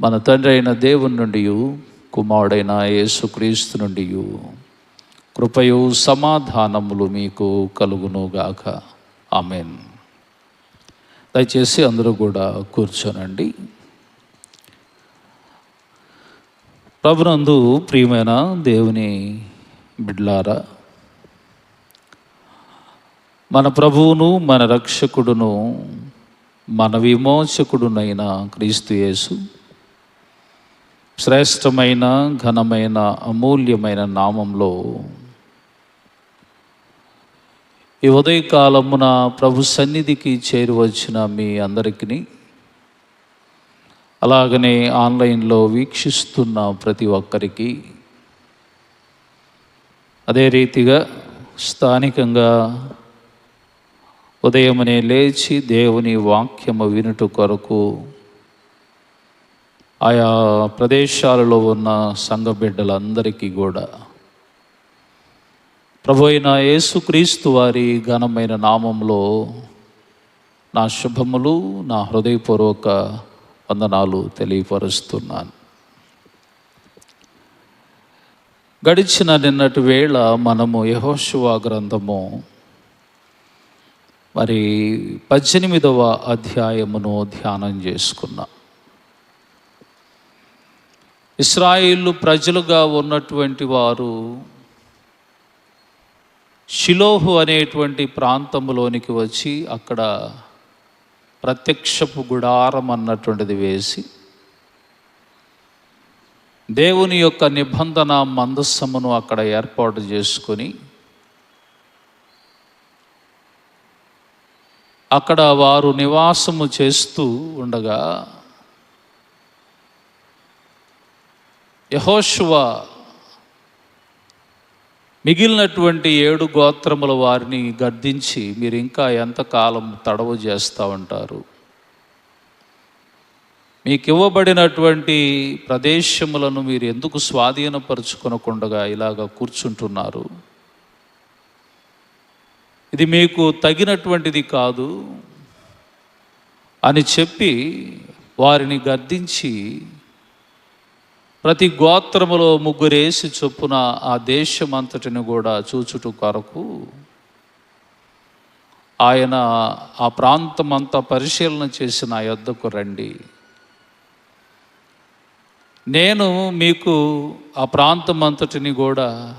మన తండ్రి అయిన దేవుని నుండి కుమారుడైన యేసుక్రీస్తు నుండి కృపయు సమాధానములు మీకు కలుగునుగాక. ఆమెన్. దయచేసి అందరూ కూడా కూర్చోనండి. ప్రభునందు ప్రియమైన దేవుని బిడ్లారా మన ప్రభువును మన రక్షకుడును మన విమోచకుడునైన క్రీస్తు యేసు శ్రేష్టమైన ఘనమైన అమూల్యమైన నామంలో ఈ ఉదయకాలమున ప్రభు సన్నిధికి చేరువచ్చిన మీ అందరికీ అలాగనే ఆన్లైన్లో వీక్షిస్తున్న ప్రతి ఒక్కరికి అదే రీతిగా స్థానికంగా ఉదయమనే లేచి దేవుని వాక్యము వినుట కొరకు ఆయా ప్రదేశాలలో ఉన్న సంఘ బిడ్డలందరికీ కూడా. ప్రభు అయిన యేసుక్రీస్తు వారి ఘనమైన నామంలో నా శుభములు నా హృదయపూర్వక వందనాలు తెలియపరుస్తున్నాను. గడిచిన నిన్నటి వేళ మనము యహోశివా గ్రంథము మరి పద్దెనిమిదవ అధ్యాయమును ధ్యానం చేసుకున్నాం. ఇస్రాయిల్ ప్రజలుగా ఉన్నటువంటి వారు షిలోహు అనేటువంటి ప్రాంతంలోనికి వచ్చి అక్కడ ప్రత్యక్షపు గుడారం అన్నటువంటిది వేసి దేవుని యొక్క నిబంధన మందస్సమును అక్కడ ఏర్పాటు చేసుకొని అక్కడ వారు నివాసము చేస్తూ ఉండగా యహోశువ మిగిలినటువంటి ఏడు గోత్రముల వారిని గద్దించి మీరు ఇంకా ఎంతకాలం తడవు చేస్తూ ఉంటారు? మీకు ఇవ్వబడినటువంటి ప్రదేశములను మీరు ఎందుకు స్వాధీనపరుచుకొనకుండా ఇలాగ కూర్చుంటున్నారు? ఇది మీకు తగినటువంటిది కాదు అని చెప్పి వారిని గద్దించి ప్రతి గోత్రములో ముగ్గురేసి చొప్పున ఆ దేశమంతటిని కూడా చూచుట కొరకు ఆయన ఆ ప్రాంతం అంతా పరిశీలన చేసిన ఆ యొద్దకు రండి. నేను మీకు ఆ ప్రాంతం అంతటిని కూడా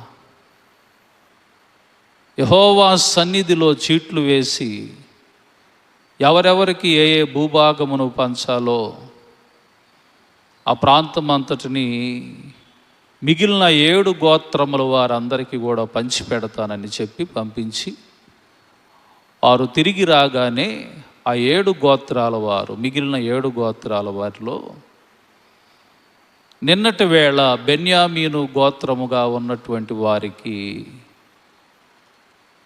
యహోవా సన్నిధిలో చీట్లు వేసి ఎవరెవరికి ఏ ఏ భూభాగమును పంచాలో ఆ ప్రాంతం అంతటిని మిగిలిన ఏడు గోత్రముల వారందరికీ కూడా పంచిపెడతానని చెప్పి పంపించి వారు తిరిగి రాగానే ఆ ఏడు గోత్రాల వారు మిగిలిన ఏడు గోత్రాల వారిలో నిన్నటి వేళ బెన్యామీను గోత్రముగా ఉన్నటువంటి వారికి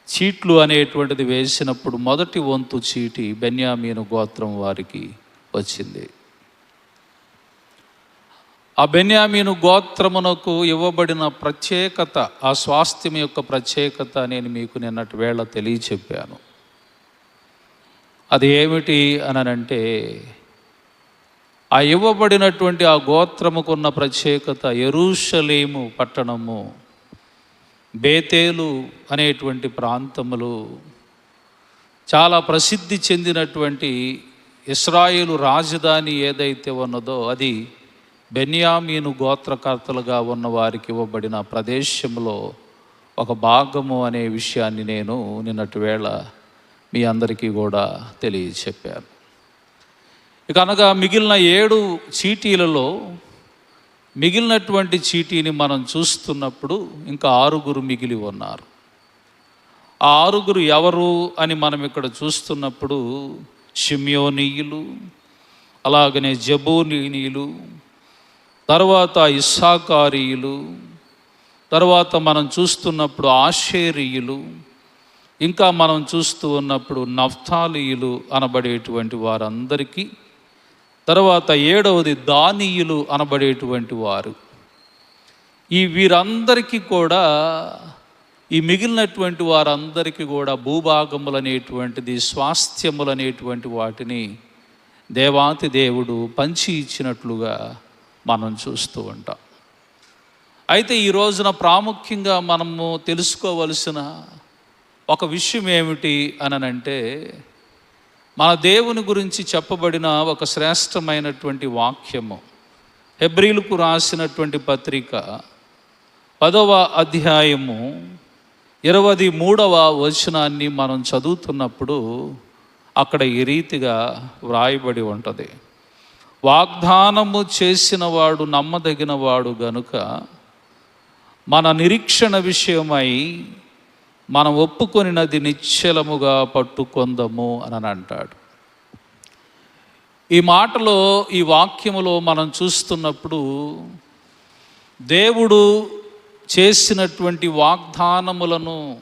చీట్లు అనేటువంటిది వేసినప్పుడు మొదటి వంతు చీటి బెన్యామీను గోత్రం వారికి వచ్చింది. ఆ బెన్యామీను గోత్రమునకు ఇవ్వబడిన ప్రత్యేకత ఆ స్వాస్థ్యం యొక్క ప్రత్యేకత నేను మీకు నిన్నటి వేళ తెలియచెప్పాను. అది ఏమిటి అనంటే ఆ ఇవ్వబడినటువంటి ఆ గోత్రముకున్న ప్రత్యేకత ఎరుషలేము పట్టణము బేతేలు అనేటువంటి ప్రాంతములు చాలా ప్రసిద్ధి చెందినటువంటి ఇస్రాయేలు రాజధాని ఏదైతే ఉన్నదో అది బెన్యామీను గోత్రకర్తలుగా ఉన్న వారికి ఇవ్వబడిన ప్రదేశంలో ఒక భాగము అనే విషయాన్ని నేను నిన్నటి వేళ మీ అందరికీ కూడా తెలియచెప్పాను. ఇక అనగా మిగిలిన ఏడు చీటీలలో మిగిలినటువంటి చీటీని మనం చూస్తున్నప్పుడు ఇంకా ఆరుగురు మిగిలి ఉన్నారు. ఆ ఆరుగురు ఎవరు అని మనం ఇక్కడ చూస్తున్నప్పుడు షిమ్యోనీయులు అలాగనే జబోనీయులు తర్వాత ఇస్సాకారీయులు తర్వాత మనం చూస్తున్నప్పుడు ఆషేరీయులు ఇంకా మనం చూస్తూ ఉన్నప్పుడు నఫ్తాలీయులు అనబడేటువంటి వారందరికీ తర్వాత ఏడవది దానీయులు అనబడేటువంటి వారు. ఈ వీరందరికీ కూడా ఈ మిగిలినటువంటి వారందరికీ కూడా భూభాగములు అనేటువంటిది స్వాస్థ్యములు అనేటువంటి వాటిని దేవాతి దేవుడు పంచి ఇచ్చినట్లుగా మనం చూస్తూ ఉంటాం. అయితే ఈ రోజున ప్రాముఖ్యంగా మనము తెలుసుకోవలసిన ఒక విషయం ఏమిటి అనంటే మన దేవుని గురించి చెప్పబడిన ఒక శ్రేష్టమైనటువంటి వాక్యము హెబ్రిలకు రాసినటువంటి పత్రిక పదవ అధ్యాయము ఇరవది మూడవ వచనాన్ని మనం చదువుతున్నప్పుడు అక్కడ ఈ రీతిగా వ్రాయబడి ఉంటుంది. వాగ్దానము చేసినవాడు నమ్మదగినవాడు నమ్మదగిన వాడు గనుక మన నిరీక్షణ విషయమై మనం ఒప్పుకొనినది నిశ్చలముగా పట్టుకొందము అని అంటాడు. ఈ మాటలో ఈ వాక్యములో మనం చూస్తున్నప్పుడు దేవుడు చేసినటువంటి వాగ్దానములను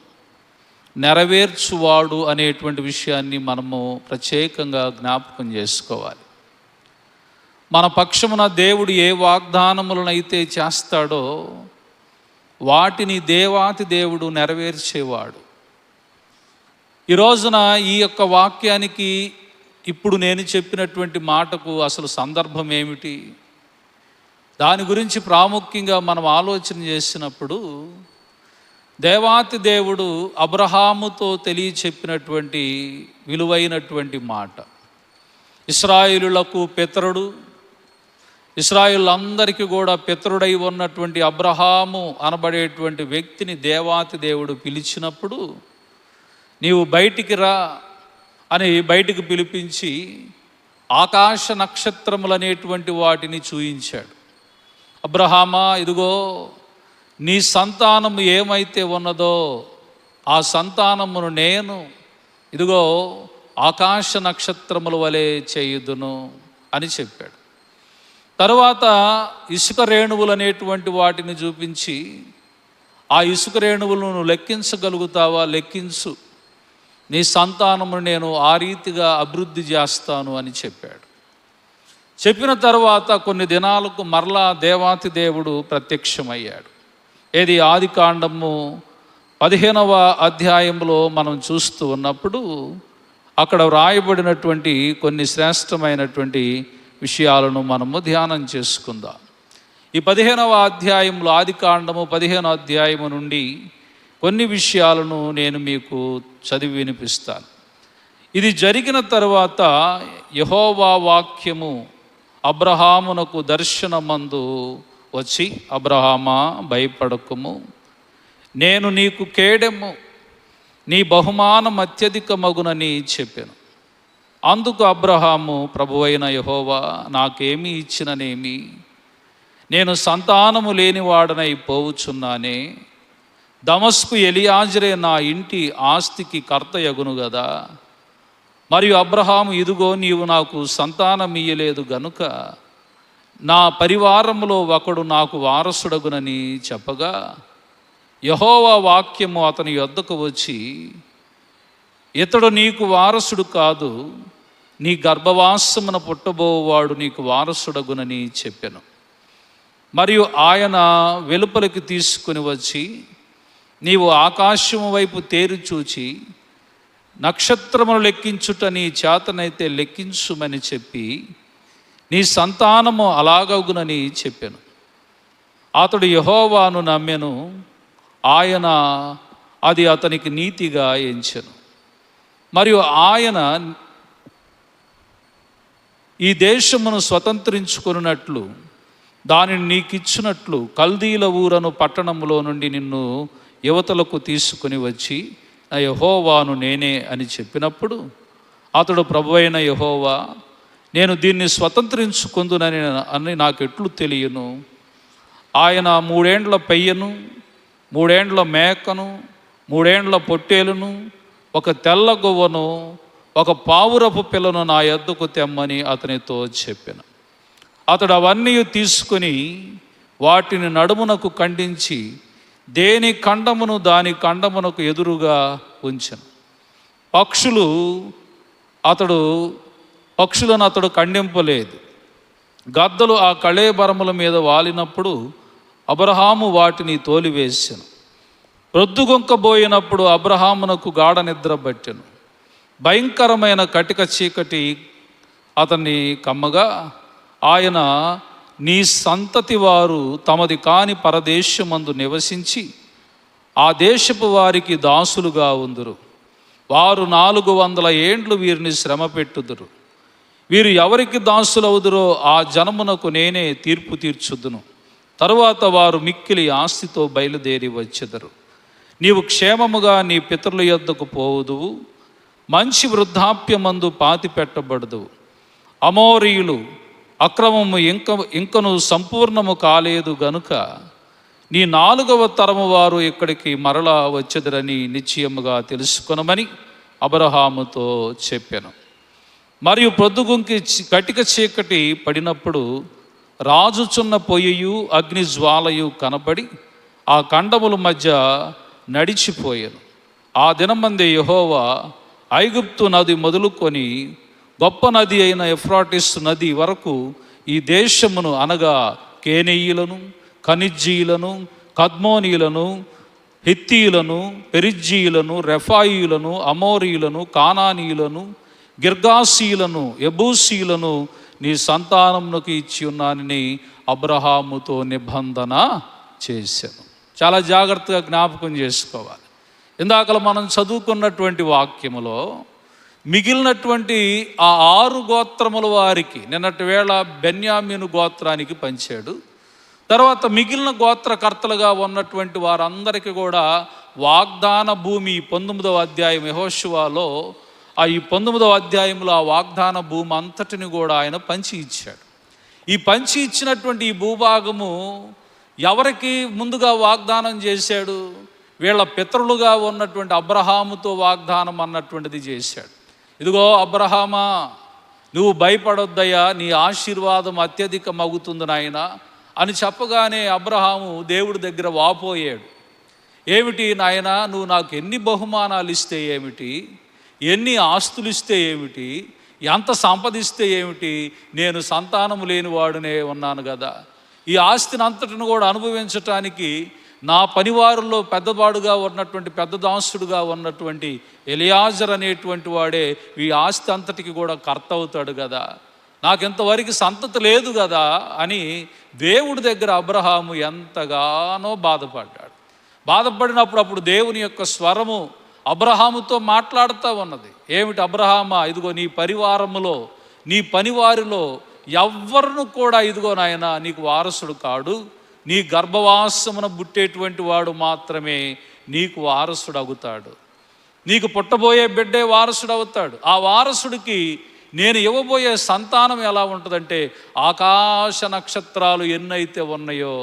నెరవేర్చువాడు అనేటువంటి విషయాన్ని మనము ప్రత్యేకంగా జ్ఞాపకం చేసుకోవాలి. మన పక్షమున దేవుడు ఏ వాగ్దానములనైతే చేస్తాడో వాటిని దేవాతి దేవుడు నెరవేర్చేవాడు. ఈ రోజున ఈ యొక్క వాక్యానికి ఇప్పుడు నేను చెప్పినటువంటి మాటకు అసలు సందర్భం ఏమిటి? దాని గురించి ప్రాముఖ్యంగా మనం ఆలోచన చేసినప్పుడు దేవాతి దేవుడు అబ్రహాముతో తెలియచెప్పినటువంటి విలువైనటువంటి మాట. ఇస్రాయిలులకు పితరుడు ఇస్రాయిలందరికీ కూడా పితరుడై ఉన్నటువంటి అబ్రహాము అనబడేటువంటి వ్యక్తిని దేవాతి దేవుడు పిలిచినప్పుడు నీవు బయటికి రా అని బయటికి పిలిపించి ఆకాశ నక్షత్రములు అనేటువంటి వాటిని చూయించాడు. అబ్రహామా ఇదిగో నీ సంతానము ఏమైతే ఉన్నదో ఆ సంతానమును నేను ఇదిగో ఆకాశ నక్షత్రముల వలె చేయుదును అని చెప్పాడు. తరువాత ఇసుక రేణువులు అనేటువంటి వాటిని చూపించి ఆ ఇసుక రేణువులను లెక్కించగలుగుతావా? లెక్కించు. నీ సంతానమును నేను ఆ రీతిగా అభివృద్ధి చేస్తాను అని చెప్పాడు. చెప్పిన తర్వాత కొన్ని దినాలకు మరలా దేవాతి దేవుడు ప్రత్యక్షమయ్యాడు. ఏది ఆది కాండము పదిహేనవ అధ్యాయంలో మనం చూస్తూ ఉన్నప్పుడు అక్కడ వ్రాయబడినటువంటి కొన్ని శ్రేష్టమైనటువంటి విషయాలను మనము ధ్యానం చేసుకుందాం. ఈ పదిహేనవ అధ్యాయంలో ఆది కాండము పదిహేను అధ్యాయము నుండి కొన్ని విషయాలను నేను మీకు చదివి వినిపిస్తాను. ఇది జరిగిన తర్వాత యహోవా వాక్యము అబ్రహామునకు దర్శనమందు వచ్చి అబ్రహామా భయపడకము. నేను నీకు కేడెము. నీ బహుమానం అత్యధికమగునని చెప్పాను. అందుకు అబ్రహాము ప్రభువైన యహోవా నాకేమి ఇచ్చిననేమి? నేను సంతానము లేనివాడనై పోవుచున్నానే? దమస్కు ఎలియాజరే నా ఇంటి ఆస్తికి కర్త యగును గదా? మరియు అబ్రహాము ఇదిగో నీవు నాకు సంతానం ఇయ్యలేదు గనుక నా పరివారంలో ఒకడు నాకు వారసుడగునని చెప్పగా యహోవా వాక్యము అతని యొద్దకు వచ్చి ఇతడు నీకు వారసుడు కాదు నీ గర్భవాసమున పుట్టబోవాడు నీకు వారసుడగునని చెప్పాను. మరియు ఆయన వెలుపలికి తీసుకుని వచ్చి నీవు ఆకాశము వైపు తేరు చూచి నక్షత్రములు లెక్కించుట నీ చేతనైతే లెక్కించుమని చెప్పి నీ సంతానము అలాగగునని చెప్పాను. అతడు యహోవాను నమ్మెను ఆయన అది అతనికి నీతిగా ఎంచెను. మరియు ఆయన ఈ దేశమును స్వతంత్రించుకున్నట్లు దానిని నీకిచ్చినట్లు కల్దీల ఊరను పట్టణములో నుండి నిన్ను యువతలకు తీసుకుని వచ్చి నా యహోవాను నేనే అని చెప్పినప్పుడు అతడు ప్రభు అయిన యహోవా నేను దీన్ని స్వతంత్రించుకుందునని అని నాకు ఎట్లు తెలియను. ఆయన మూడేండ్ల పెయ్యను మూడేండ్ల మేకను మూడేండ్ల పొట్టేలును ఒక తెల్ల గువ్వను ఒక పావురపు పిల్లను నా ఎద్దుకు తెమ్మని అతనితో చెప్పాను. అతడు అవన్నీ తీసుకుని వాటిని నడుమునకు ఖండించి దేని ఖండమును దాని ఖండమునకు ఎదురుగా ఉంచను. పక్షులు అతడు పక్షులను అతడు ఖండింపలేదు. గద్దలు ఆ కళేబరముల మీద వాలినప్పుడు అబ్రహాము వాటిని తోలివేశాను ప్రొద్దుగొంకబోయినప్పుడు అబ్రహామునకు గాఢ నిద్ర పట్టెను. భయంకరమైన కటిక చీకటి అతన్ని కమ్మగా ఆయన నీ సంతతి వారు తమది కాని పరదేశమందు నివసించి ఆ దేశపు వారికి దాసులుగా ఉందురు. వారు నాలుగు వందల ఏండ్లు వీరిని శ్రమ పెట్టుదురు. వీరు ఎవరికి దాసులవుదురో ఆ జనమునకు నేనే తీర్పు తీర్చుదును. తరువాత వారు మిక్కిలి ఆస్తితో బయలుదేరి వచ్చెదరు. నీవు క్షేమముగా నీ పితరుల యొద్దకు పోవుదువు. మంచి వృద్ధాప్యమందు పాతి పెట్టబడదు అమోరీయులు అక్రమము ఇంక ఇంకను సంపూర్ణము కాలేదు గనుక నీ నాలుగవ తరము వారు ఇక్కడికి మరలా వచ్చెదరని నిశ్చయముగా తెలుసుకొనమని అబ్రహాముతో చెప్పాను. మరియు ప్రొద్దుగుంకి కటిక చీకటి పడినప్పుడు రాజుచున్న పొయ్యయు అగ్ని జ్వాలయు కనబడి ఆ కండముల మధ్య నడిచిపోయాను. ఆ దినమందే యహోవా ఐగుప్తు నది మొదలుకొని గొప్ప నది అయిన ఎఫ్రాటిస్ నది వరకు ఈ దేశమును అనగా కేనీయులను ఖనిజ్జీలను కద్మోనీయులను హిత్తీయులను పెరిజ్జీయులను రెఫాయిలను అమోరీయులను కానానీయులను గిర్గాసీయులను ఎబూసీయులను నీ సంతానమునకు ఇచ్చి ఉన్నానని అబ్రహాముతో నిబంధన చేశాను. చాలా జాగ్రత్తగా జ్ఞాపకం చేసుకోవాలి. ఇందాకలు మనం చదువుకున్నటువంటి వాక్యములో మిగిలినటువంటి ఆ ఆరు గోత్రముల వారికి నిన్నటి వేళ బెన్యామీను గోత్రానికి పంచాడు. తర్వాత మిగిలిన గోత్రకర్తలుగా ఉన్నటువంటి వారందరికీ కూడా వాగ్దాన భూమి ఈ పంతొమ్మిదవ అధ్యాయం యహోశివాలో ఆ ఈ పంతొమ్మిదవ అధ్యాయంలో ఆ వాగ్దాన భూమి అంతటిని కూడా ఆయన పంచి ఇచ్చాడు. ఈ పంచి ఇచ్చినటువంటి ఈ భూభాగము ఎవరికి ముందుగా వాగ్దానం చేశాడు? వీళ్ళ పితరులుగా ఉన్నటువంటి అబ్రహాముతో వాగ్దానం అన్నటువంటిది చేశాడు. ఇదిగో అబ్రహామా నువ్వు భయపడొద్దయ్యా నీ ఆశీర్వాదం అత్యధికమవుతుంది నాయన అని చెప్పగానే అబ్రహాము దేవుడి దగ్గర వాపోయాడు. ఏమిటి నాయన నువ్వు నాకు ఎన్ని బహుమానాలు ఇస్తే ఏమిటి ఎన్ని ఆస్తులు ఇస్తే ఏమిటి ఎంత సంపదిస్తే ఏమిటి నేను సంతానము లేనివాడునే ఉన్నాను కదా. ఈ ఆస్తిని అంతటిని కూడా అనుభవించటానికి నా పనివారుల్లో పెద్దవాడుగా ఉన్నటువంటి పెద్ద దాసుడుగా ఉన్నటువంటి ఎలియాజర్ అనేటువంటి వాడే ఈ ఆస్తి అంతటికి కూడా కర్త అవుతాడు కదా. నాకింతవరకు సంతతి లేదు కదా అని దేవుడి దగ్గర అబ్రహాము ఎంతగానో బాధపడ్డాడు. బాధపడినప్పుడు అప్పుడు దేవుని యొక్క స్వరము అబ్రహాముతో మాట్లాడుతూ ఉన్నది. ఏమిటి అబ్రహామా ఇదిగో నీ పరివారములో నీ పనివారిలో ఎవ్వరును కూడా ఇదిగో నాయన నీకు వారసుడు కాడు. నీ గర్భవాసమున పుట్టేటువంటి వాడు మాత్రమే నీకు వారసుడు అవుతాడు నీకు పుట్టబోయే బిడ్డే వారసుడు అవుతాడు ఆ వారసుడికి నేను ఇవ్వబోయే సంతానం ఎలా ఉంటుందంటే ఆకాశ నక్షత్రాలు ఎన్నైతే ఉన్నాయో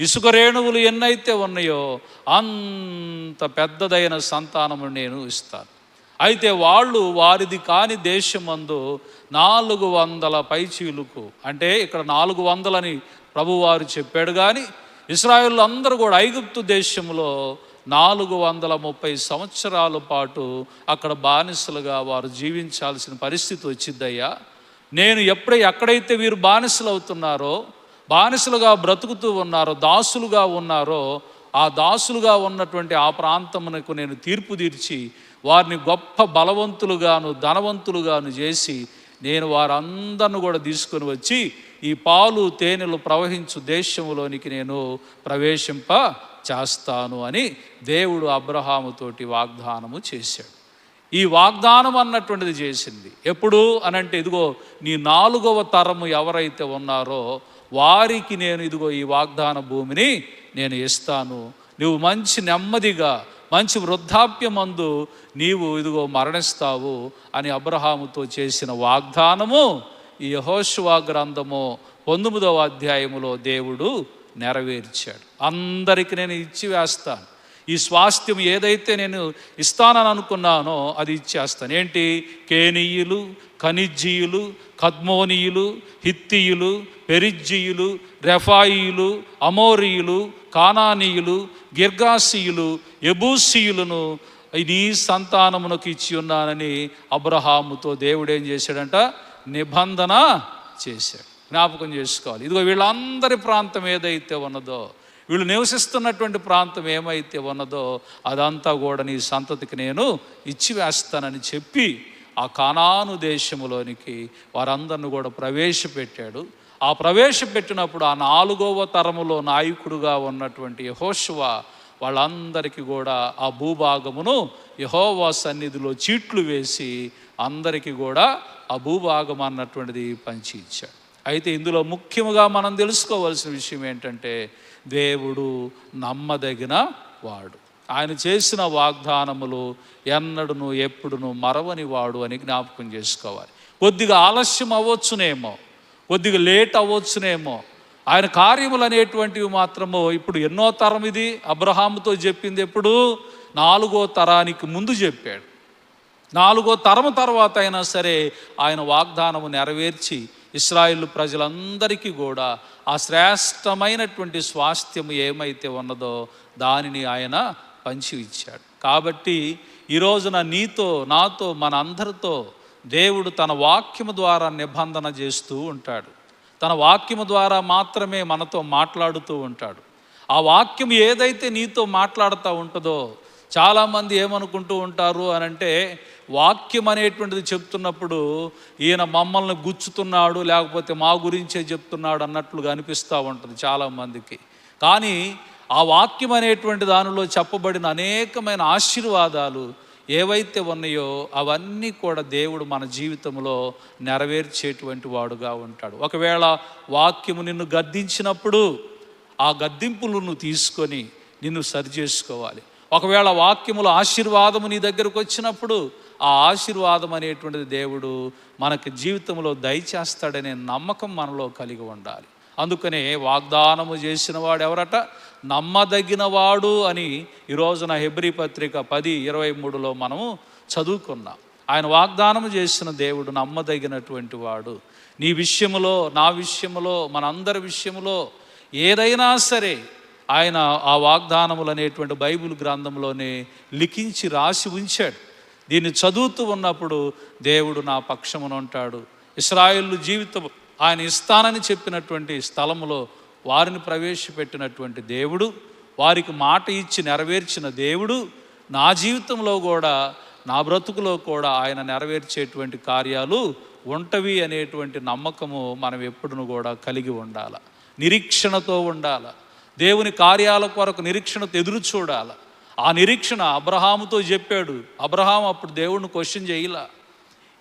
ఇసుక రేణువులు ఎన్నైతే ఉన్నాయో అంత పెద్దదైన సంతానము నేను ఇస్తాను. అయితే వాళ్ళు వారిది కాని దేశమందు నాలుగు వందల పైచీలుకు అంటే ఇక్కడ నాలుగు వందలని ప్రభువారు చెప్పాడు కానీ ఇస్రాయిల్ అందరూ కూడా ఐగుప్తు దేశంలో నాలుగు వందల ముప్పై సంవత్సరాల పాటు అక్కడ బానిసలుగా వారు జీవించాల్సిన పరిస్థితి వచ్చిద్దయ్యా. నేను ఎప్పుడై ఎక్కడైతే వీరు బానిసలు అవుతున్నారో బానిసలుగా బ్రతుకుతూ ఉన్నారో దాసులుగా ఉన్నారో ఆ దాసులుగా ఉన్నటువంటి ఆ ప్రాంతమునకు నేను తీర్పు తీర్చి వారిని గొప్ప బలవంతులుగాను ధనవంతులుగాను చేసి నేను వారందరిని కూడా తీసుకొని వచ్చి ఈ పాలు తేనెలు ప్రవహించు దేశంలోనికి నేను ప్రవేశింప చేస్తాను అని దేవుడు అబ్రహాముతోటి వాగ్దానము చేశాడు. ఈ వాగ్దానం అన్నటువంటిది చేసింది. ఎప్పుడు అనంటే ఇదిగో నీ నాలుగవ తరము ఎవరైతే ఉన్నారో వారికి నేను ఇదిగో ఈ వాగ్దాన భూమిని నేను ఇస్తాను. నువ్వు మంచి నెమ్మదిగా మంచి వృద్ధాప్యమందు నీవు ఇదిగో మరణిస్తావు అని అబ్రహాముతో చేసిన వాగ్దానము ఈ యహోశువా గ్రంథము పంతొమ్మిదవ అధ్యాయములో దేవుడు నెరవేర్చాడు. అందరికి నేను ఇచ్చి వేస్తాను. ఈ స్వాస్థ్యం ఏదైతే నేను ఇస్తానని అనుకున్నానో అది ఇచ్చేస్తాను. ఏంటి? కేనీయులు ఖనిజీయులు కద్మోనీయులు హిత్తీయులు పెరిజ్జీయులు రెఫాయిలు అమోరీయులు కానానీయులు గిర్గాసీయులు ఎబూసీయులను నీ సంతానమునకు ఇచ్చి ఉన్నానని అబ్రహాముతో దేవుడేం చేశాడంట? నిబంధన చేశాడు. జ్ఞాపకం చేసుకోవాలి. ఇదిగో వీళ్ళందరి ప్రాంతం ఏదైతే ఉన్నదో వీళ్ళు నివసిస్తున్నటువంటి ప్రాంతం ఏమైతే ఉన్నదో అదంతా కూడా నీ సంతతికి నేను ఇచ్చి వేస్తానని చెప్పి ఆ కానాను దేశంలోనికి వారందరిని కూడా ప్రవేశపెట్టాడు. ఆ ప్రవేశపెట్టినప్పుడు ఆ నాలుగవ తరములో నాయకుడుగా ఉన్నటువంటి యహోశివ వాళ్ళందరికీ కూడా ఆ భూభాగమును యహోవా సన్నిధిలో చీట్లు వేసి అందరికీ కూడా ఆ భూభాగం అన్నటువంటిది పంచి ఇచ్చాడు. అయితే ఇందులో ముఖ్యముగా మనం తెలుసుకోవాల్సిన విషయం ఏంటంటే దేవుడు నమ్మదగిన వాడు. ఆయన చేసిన వాగ్దానములు ఎన్నడును ఎప్పుడును మరవని వాడు అని జ్ఞాపకం చేసుకోవాలి. కొద్దిగా ఆలస్యం అవ్వచ్చునేమో కొద్దిగా లేట్ అవ్వచ్చునేమో ఆయన కార్యములు అనేటువంటివి మాత్రము ఇప్పుడు ఎన్నో తరం ఇది. అబ్రహాముతో చెప్పింది ఎప్పుడు? నాలుగో తరానికి ముందు చెప్పాడు. నాలుగో తరము తర్వాత అయినా సరే ఆయన వాగ్దానము నెరవేర్చి ఇస్రాయిల్ ప్రజలందరికీ కూడా ఆ శ్రేష్టమైనటువంటి స్వాస్థ్యము ఏమైతే ఉన్నదో దానిని ఆయన పంచి ఇచ్చాడు. కాబట్టి ఈ రోజున నీతో నాతో మన అందరితో దేవుడు తన వాక్యము ద్వారా నిబంధన చేస్తూ ఉంటాడు. తన వాక్యము ద్వారా మాత్రమే మనతో మాట్లాడుతూ ఉంటాడు. ఆ వాక్యం ఏదైతే నీతో మాట్లాడుతూ ఉంటుందో చాలామంది ఏమనుకుంటూ ఉంటారు అని అంటే వాక్యం అనేటువంటిది చెప్తున్నప్పుడు ఈయన మమ్మల్ని గుచ్చుతున్నాడు లేకపోతే మా గురించే చెప్తున్నాడు అన్నట్లుగా అనిపిస్తూ ఉంటుంది చాలామందికి. కానీ ఆ వాక్యం అనేటువంటి దానిలో చెప్పబడిన అనేకమైన ఆశీర్వాదాలు ఏవైతే ఉన్నాయో అవన్నీ కూడా దేవుడు మన జీవితంలో నెరవేర్చేటువంటి వాడుగా ఉంటాడు. ఒకవేళ వాక్యము నిన్ను గద్దించినప్పుడు ఆ గద్దింపులు నువ్వు తీసుకొని నిన్ను సరి చేసుకోవాలి ఒకవేళ వాక్యములో ఆశీర్వాదము నీ దగ్గరకు వచ్చినప్పుడు ఆ ఆశీర్వాదం అనేటువంటిది దేవుడు మనకి జీవితంలో దయచేస్తాడనే నమ్మకం మనలో కలిగి ఉండాలి. అందుకనే వాగ్దానము చేసిన వాడు ఎవరట? నమ్మదగిన వాడు అని ఈరోజున హెబ్రి పత్రిక పది ఇరవై మూడులో మనము చదువుకున్నాం. ఆయన వాగ్దానం చేసిన దేవుడు నమ్మదగినటువంటి వాడు. నీ విషయములో నా విషయములో మనందరి విషయములో ఏదైనా సరే ఆయన ఆ వాగ్దానములు అనేటువంటి బైబిల్ గ్రంథంలోనే లిఖించి రాసి ఉంచాడు. దీన్ని చదువుతూ ఉన్నప్పుడు దేవుడు నా పక్షమున ఉంటాడు. ఇస్రాయిల్ జీవితం ఆయన ఇస్తానని చెప్పినటువంటి స్థలములో వారిని ప్రవేశపెట్టినటువంటి దేవుడు వారికి మాట ఇచ్చి నెరవేర్చిన దేవుడు నా జీవితంలో కూడా నా బ్రతుకులో కూడా ఆయన నెరవేర్చేటువంటి కార్యాలు ఉంటవి అనేటువంటి నమ్మకము మనం ఎప్పుడును కూడా కలిగి ఉండాలి. నిరీక్షణతో ఉండాలి. దేవుని కార్యాల కొరకు నిరీక్షణతో ఎదురు చూడాలి. ఆ నిరీక్షణ అబ్రహాముతో చెప్పాడు అబ్రహాం అప్పుడు దేవుడిని క్వశ్చన్ చేయలా.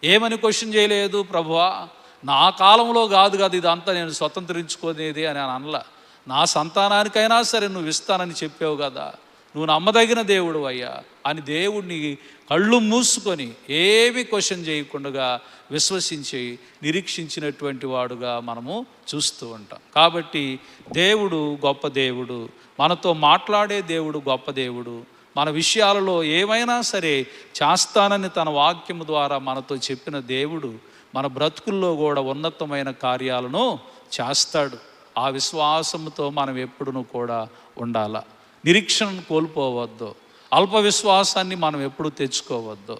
ఏమని క్వశ్చన్ చేయలేదు ప్రభువా? నా కాలంలో కాదు కదా ఇదంతా నేను స్వతంత్రించుకునేది అని అని అనలా. నా సంతానానికైనా సరే నువ్వు ఇస్తానని చెప్పావు కదా నువ్వు నమ్మదగిన దేవుడు అయ్యా అని దేవుడిని కళ్ళు మూసుకొని ఏమి క్వశ్చన్ చేయకుండా విశ్వసించి నిరీక్షించినటువంటి వాడుగా మనము చూస్తూ ఉంటాం. కాబట్టి దేవుడు గొప్ప దేవుడు. మనతో మాట్లాడే దేవుడు గొప్ప దేవుడు. మన విషయాలలో ఏమైనా సరే చేస్తానని తన వాక్యము ద్వారా మనతో చెప్పిన దేవుడు మన బ్రతుకుల్లో కూడా ఉన్నతమైన కార్యాలను చేస్తాడు. ఆ విశ్వాసంతో మనం ఎప్పుడును కూడా ఉండాల. నిరీక్షణను కోల్పోవద్దు. అల్ప విశ్వాసాన్ని మనం ఎప్పుడు తెచ్చుకోవద్దు.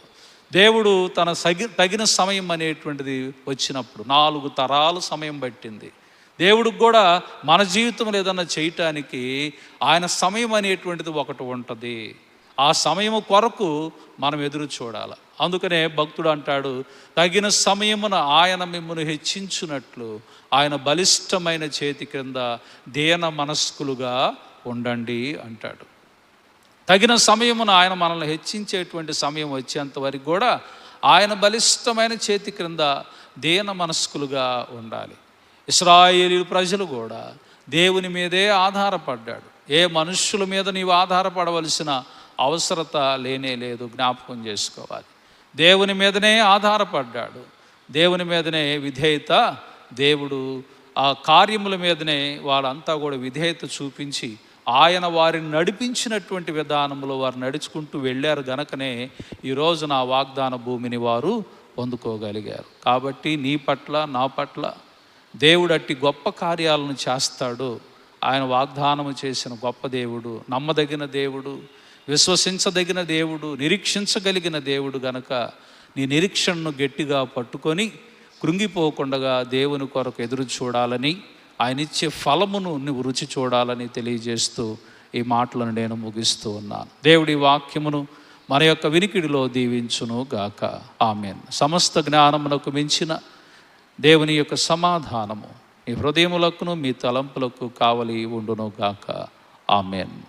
దేవుడు తన సగి తగిన సమయం అనేటువంటిది వచ్చినప్పుడు నాలుగు తరాలు సమయం పట్టింది. దేవుడికి కూడా మన జీవితంలో ఏదన్నా చేయటానికి ఆయన సమయం అనేటువంటిది ఒకటి ఉంటుంది. ఆ సమయము కొరకు మనం ఎదురు చూడాలి. అందుకనే భక్తుడు అంటాడు తగిన సమయమున ఆయన మిమ్మల్ని హెచ్చించున్నట్లు ఆయన బలిష్టమైన చేతి క్రింద దేన మనస్కులుగా ఉండండి అంటాడు. తగిన సమయమున ఆయన మనల్ని హెచ్చించేటువంటి సమయం వచ్చేంత వరకు కూడా ఆయన బలిష్టమైన చేతి క్రింద దేన మనస్కులుగా ఉండాలి. ఇస్రాయేలీ ప్రజలు కూడా దేవుని మీదే ఆధారపడ్డాడు. ఏ మనుష్యుల మీద నీవు ఆధారపడవలసిన అవసరత లేనే లేదు జ్ఞాపకం చేసుకోవాలి. దేవుని మీదనే ఆధారపడ్డాడు. దేవుని మీదనే విధేయత దేవుడు ఆ కార్యముల మీదనే వాళ్ళంతా కూడా విధేయత చూపించి ఆయన వారిని నడిపించినటువంటి విధానంలో వారు నడుచుకుంటూ వెళ్ళారు గనకనే ఈరోజు నా వాగ్దాన భూమిని వారు పొందుకోగలిగారు. కాబట్టి నీ పట్ల నా పట్ల దేవుడు అట్టి గొప్ప కార్యాలను చేస్తాడు. ఆయన వాగ్దానము చేసిన గొప్ప దేవుడు నమ్మదగిన దేవుడు విశ్వసించదగిన దేవుడు నిరీక్షించగలిగిన దేవుడు గనక నీ నిరీక్షణను గట్టిగా పట్టుకొని కృంగిపోకుండా దేవుని కొరకు ఎదురు చూడాలని ఆయన ఇచ్చే ఫలమును నువ్వు రుచి చూడాలని తెలియజేస్తూ ఈ మాటలను నేను ముగిస్తూ ఉన్నాను. దేవుడి వాక్యమును మన యొక్క వినికిడిలో దీవించును గాక ఆమెన్. సమస్త జ్ఞానమునకు మించిన దేవుని యొక్క సమాధానము. మీ హృదయములకును మీ తలంపులకు కావలి ఉండును గాక ఆమెన్.